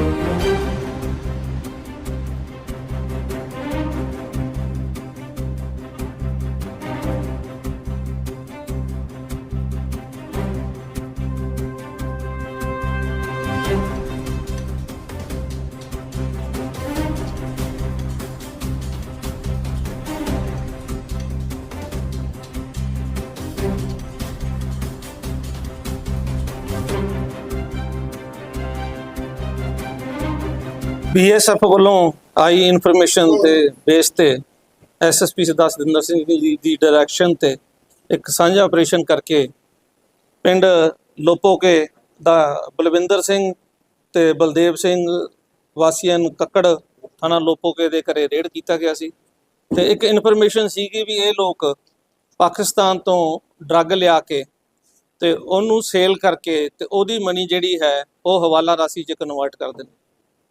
Música BSF ਵੱਲੋਂ ਆਈ information ਤੇ ਬੇਸ ਤੇ ਐਸਐਸਪੀ ਸਰਦਾਰ ਸਤਿੰਦਰ ਸਿੰਘ ਜੀ ਦੀ ਡਾਇਰੈਕਸ਼ਨ ਤੇ ਇੱਕ ਸਾਂਝਾ ਆਪਰੇਸ਼ਨ ਕਰਕੇ ਪਿੰਡ ਲੋਪੋਕੇ ਦਾ ਬਲਵਿੰਦਰ ਸਿੰਘ ਤੇ ਬਲਦੇਵ ਸਿੰਘ ਵਾਸੀਆਂ ਕੱਕੜ ਥਾਣਾ ਲੋਪੋਕੇ ਦੇ ਘਰੇ ਰੇਡ ਕੀਤਾ ਗਿਆ ਸੀ ਤੇ ਇੱਕ ਇਨਫੋਰਮੇਸ਼ਨ ਸੀਗੀ ਵੀ ਇਹ ਲੋਕ ਪਾਕਿਸਤਾਨ ਤੋਂ ਡਰੱਗ ਲਿਆ ਕੇ ਤੇ ਉਹਨੂੰ ਸੇਲ ਕਰਕੇ ਤੇ ਉਹਦੀ ਮਨੀ ਜਿਹੜੀ ਹੈ ਉਹ ਹਵਾਲਾ ਰਾਸ਼ੀ 'ਚ ਕਨਵਰਟ ਕਰ ਦਿੰਦੇ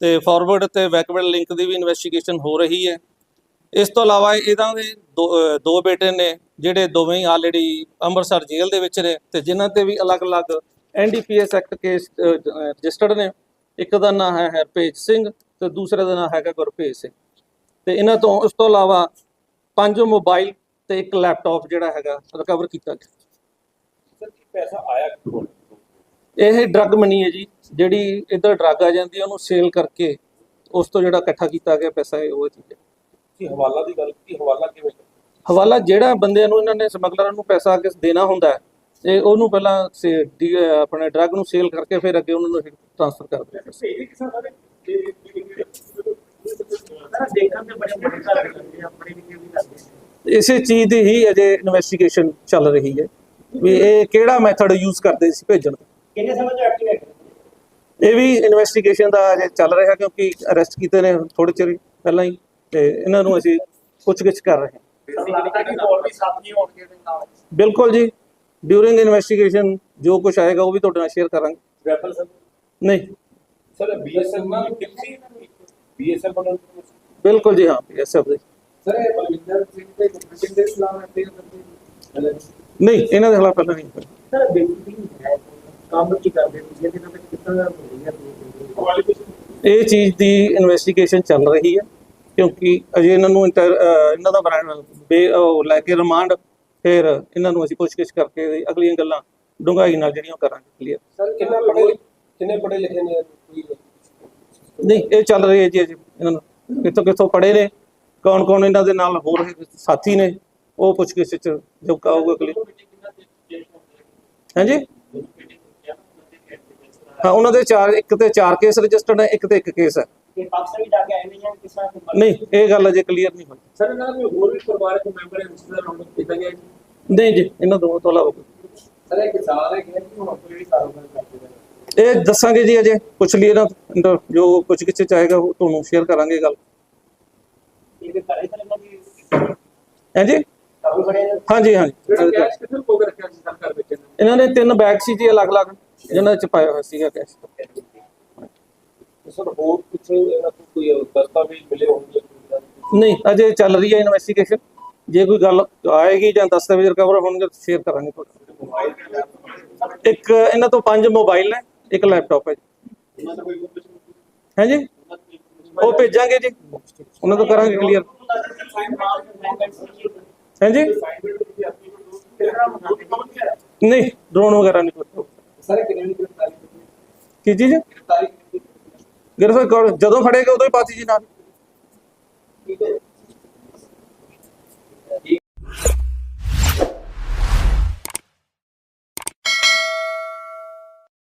ਤੇ ਫਾਰਵਰਡ ਤੇ ਬੈਕਵਰਡ ਲਿੰਕ ਦੀ ਵੀ ਇਨਵੈਸਟੀਗੇਸ਼ਨ ਹੋ ਰਹੀ ਹੈ। ਇਸ ਤੋਂ ਇਲਾਵਾ ਇਹਨਾਂ ਦੇ ਦੋ ਬੇਟੇ ਨੇ ਜਿਹੜੇ ਦੋਵੇਂ ਹੀ ਆਲਰੇਡੀ ਅੰਮ੍ਰਿਤਸਰ ਜੇਲ੍ਹ ਦੇ ਵਿੱਚ ਨੇ ਤੇ ਜਿਨ੍ਹਾਂ ਤੇ ਵੀ ਅਲੱਗ-ਅਲੱਗ ਐਨਡੀਪੀਐਸ ਐਕਟ ਕੇਸ ਰਜਿਸਟਰਡ ਨੇ। ਇੱਕ ਦਾ ਨਾਮ ਹੈ ਹਰਪੇਜ ਸਿੰਘ ਤੇ ਦੂਸਰੇ ਦਾ ਨਾਮ ਹੈਗਾ ਗੁਰਪ੍ਰੀਤ ਸਿੰਘ। ਤੇ ਇਹਨਾਂ ਤੋਂ ਉਸ ਤੋਂ ਇਲਾਵਾ ਪੰਜ ਮੋਬਾਈਲ ਤੇ ਇੱਕ ਲੈਪਟਾਪ ਜਿਹੜਾ ਹੈਗਾ ਰਿਕਵਰ ਕੀਤਾ ਗਿਆ। ਸਰ ਕੀ ਪੈਸਾ ਆਇਆ ਕਿੱਥੋਂ? ਇਹ ਡਰੱਗ ਮਨੀ ਹੈ ਜੀ। ਜਿਹੜੀ ਇੱਧਰ ਡਰੱਗ ਆ ਜਾਂਦੀ ਹੈ ਉਹਨੂੰ ਸੇਲ ਕਰਕੇ ਉਸ ਤੋਂ ਜਿਹੜਾ ਇਕੱਠਾ ਕੀਤਾ ਗਿਆ ਪੈਸਾ ਹੈ ਉਹ ਚੀਜ਼ ਹੈ ਕੀ ਹਵਾਲਾ ਦੀ ਗੱਲ ਕੀ ਹਵਾਲਾ ਕਿਵੇਂ ਹਵਾਲਾ ਜਿਹੜਾ ਬੰਦਿਆਂ ਨੂੰ ਇਹਨਾਂ ਨੇ ਸਮਗਲਰਾਂ ਨੂੰ ਪੈਸਾ ਅੱਗੇ ਦੇਣਾ ਹੁੰਦਾ ਹੈ ਤੇ ਉਹਨੂੰ ਪਹਿਲਾਂ ਆਪਣੇ ਡਰੱਗ ਨੂੰ ਸੇਲ ਕਰਕੇ ਫਿਰ ਅੱਗੇ ਉਹਨਾਂ ਨੂੰ ਟ੍ਰਾਂਸਫਰ ਕਿਸਾ ਕਿਵੇਂ ਲੱਗਦੇ ਇਸੇ ਚੀਜ਼ ਦੀ ਹੀ ਅਜੇ ਇਨਵੈਸਟੀਗੇਸ਼ਨ ਚੱਲ ਰਹੀ ਹੈ ਵੀ ਇਹ ਕਿਹੜਾ ਮੈਥਡ ਯੂਜ਼ ਕਰਦੇ ਸੀ ਭੇਜਣ ਦਾ ਕਿੰਨੇ ਸਮੇਂ ਤੋਂ ਐਕਟਿਵ ਹੈ ਇਹ ਵੀ ਇਨਵੈਸਟੀਗੇਸ਼ਨ ਦਾ ਅਜੇ ਚੱਲ ਰਿਹਾ ਕਿਉਂਕਿ ਅਰੈਸਟ ਕੀਤੇ ਨੇ ਥੋੜੇ ਚਿਰ ਪਹਿਲਾਂ ਹੀ ਤੇ ਇਹਨਾਂ ਨੂੰ ਅਸੀਂ ਪੁੱਛਗਿੱਛ ਕਰ ਰਹੇ ਹਾਂ। ਬਿਲਕੁਲ ਜੀ। ਡਿਊਰਿੰਗ ਇਨਵੈਸਟੀਗੇਸ਼ਨ ਜੋ ਕੁਝ ਆਏਗਾ ਉਹ ਵੀ ਤੁਹਾਡੇ ਨਾਲ ਸ਼ੇਅਰ ਕਰਾਂਗੇ। Weapon sir? ਨਹੀਂ। ਸਰ ਬੀਐਸਐਫ ਨਾਲ ਕਿੱਥੇ ਬੀਐਸਐਫ ਨਾਲ ਬਿਲਕੁਲ ਜੀ ਹਾਂ ਐਸਐਫ ਦੇ। ਸਰ ਇਹ ਬਲਵਿੰਦਰ ਸਿੰਘ ਦੇ ਗੁਰਪ੍ਰੀਤ ਦੇ ਇਸਲਾਮ ਹੈ ਨਹੀਂ ਇਹਨਾਂ ਦੇ ਖਿਲਾਫ ਪਹਿਲਾਂ ਨਹੀਂ। ਸਰ ਬੇਸਿਕਲੀ ਹੈ। ਕੰਮ ਕੀ ਕਰਦੇ ਤੁਸੀਂ ਇਹਦੇ ਨਾਲ ਕਿੰਨਾ ਦਾ ਹੋ ਰਹੀ ਹੈ ਇਹ ਚੀਜ਼ ਦੀ ਇਨਵੈਸਟੀਗੇਸ਼ਨ ਚੱਲ ਰਹੀ ਹੈ ਕਿਉਂਕਿ ਅਜੇ ਇਹਨਾਂ ਨੂੰ ਇੰਟਰ- ਅਹ ਇਹਨਾਂ ਦਾ ਬਰਾ- ਬੇ ਉਹ ਲੈ ਕੇ ਰਿਮਾਂਡ ਫਿਰ ਇਹਨਾਂ ਨੂੰ ਅਸੀਂ ਪੁੱਛਗਿੱਛ ਕਰਕੇ ਅਗਲੀਆਂ ਗੱਲਾਂ ਡੂੰਘਾਈ ਨਾਲ ਜਿਹੜੀਆਂ ਉਹ ਕਰਾਂਗੇ ਕਲੀਅਰ ਸਰ ਕਿੰਨਾ ਪੜੇ ਕਿੰਨੇ ਪੜੇ ਲਿਖੇ ਨੇ ਕੋਈ ਨਹੀਂ ਇਹ ਚੱਲ ਰਹੀ ਹੈ ਜੀ ਅਜੇ ਇਹਨਾਂ ਨੂੰ। ਕਿੱਥੋਂ ਕਿੱਥੋਂ ਪੜੇ ਨੇ ਕੌਣ ਕੌਣ ਇਹਨਾਂ ਦੇ ਨਾਲ ਹੋਰ ਸਾਥੀ ਨੇ ਉਹ ਪੁੱਛਗਿੱਛ ਚ ਜੋ ਕਹੋਗੇ ਕਲੀਅਰ ਹਾਂਜੀ ਹਾਂ ਉਹਨਾਂ ਦੇ ਚਾਰ ਇੱਕ ਤੇ ਚਾਰ ਕੇਸ ਰਜਿਸਟਰਡ ਹੈ ਇੱਕ ਤੇ ਇੱਕ ਕੇਸ ਹੈ। ਕਿ ਪਾਕਿਸਤਾਨ ਵੀ ਜਾ ਕੇ ਆਏ ਨੇ ਜਾਂ ਕਿਸ ਤਰ੍ਹਾਂ ਨਹੀਂ ਇਹ ਗੱਲ ਅਜੇ ਕਲੀਅਰ ਨਹੀਂ ਹੋਈ। ਸਰ ਇਹਨਾਂ ਦੇ ਹੋਰ ਵੀ ਪਰਿਵਾਰਕ ਮੈਂਬਰ ਹੈ ਦਾ ਰੌਂਡ ਕੀਤਾ ਗਿਆ ਨਹੀਂ ਜੀ ਇਹਨਾਂ ਦੋਵਾਂ ਤੋਂ ਇਲਾਵਾ। ਸਰ ਇਹ ਕਿਸਾਨ ਹੈ ਕਿ ਹੁਣ ਕੋਈ ਵੀ ਕਾਰੋਬਾਰ ਕਰਦੇ ਨੇ? ਇਹ ਦੱਸਾਂਗੇ ਜੀ ਅਜੇ ਪੁੱਛ ਲਈਏ ਨਾ ਜੋ ਕੁਝ ਕਿਛੇ ਚਾਹੇਗਾ ਉਹ ਤੁਹਾਨੂੰ ਸ਼ੇਅਰ ਕਰਾਂਗੇ ਗੱਲ। ਹਾਂਜੀ ਹਾਂਜੀ। ਹਾਂਜੀ ਇਹਨਾਂ ਨੇ? ਤਿੰਨ ਬੈਗ ਸੀ ਜੀ ਅਲੱਗ-ਅਲੱਗ। ਜਿਨ੍ਹਾਂ ਚ ਪਾਇਆ ਹੋਇਆ ਸੀਗਾ ਕੈਸ਼ ਸਰ ਹੋਰ ਕੁਝ ਇਹਨਾਂ ਤੋਂ ਕੋਈ ਦਸਤਾਵੇਜ਼ ਮਿਲੇ ਹੋਣਗੇ ਨਹੀਂ ਅਜੇ ਚੱਲ ਰਹੀ ਹੈ ਇਨਵੈਸਟੀਗੇਸ਼ਨ ਜੇ ਕੋਈ ਗੱਲ ਆਏਗੀ ਜਾਂ ਦਸਤਾਵੇਜ਼ ਰਿਕਵਰ ਹੋਣਗੇ ਸ਼ੇਅਰ ਕਰਾਂਗੇ ਤੁਹਾਡੇ ਇੱਕ ਇਹਨਾਂ ਤੋਂ ਪੰਜ ਮੋਬਾਈਲ ਨੇ ਇੱਕ ਲੈਪਟਾਪ ਹੈ ਜੀ। ਹਾਂਜੀ ਉਹ ਭੇਜਾਂਗੇ ਜੀ। ਉਹਨਾਂ ਤੋਂ ਕਰਾਂਗੇ ਕਲੀਅਰ ਹਾਂਜੀ ਨਹੀਂ ਡਰੋਨ ਵਗੈਰਾ ਨਹੀਂ ਸਾਰੇ ਕਿੰਨੇ ਦੀ ਗ੍ਰਿਫਤਾਰੀ ਕੀ ਚੀਜ਼? ਗ੍ਰਿਫਤਾਰੀ ਜਦੋਂ ਫੜੇਗਾ ਉਦੋਂ ਹੀ ਪਾਤੀ ਜੀ ਨਾਲ।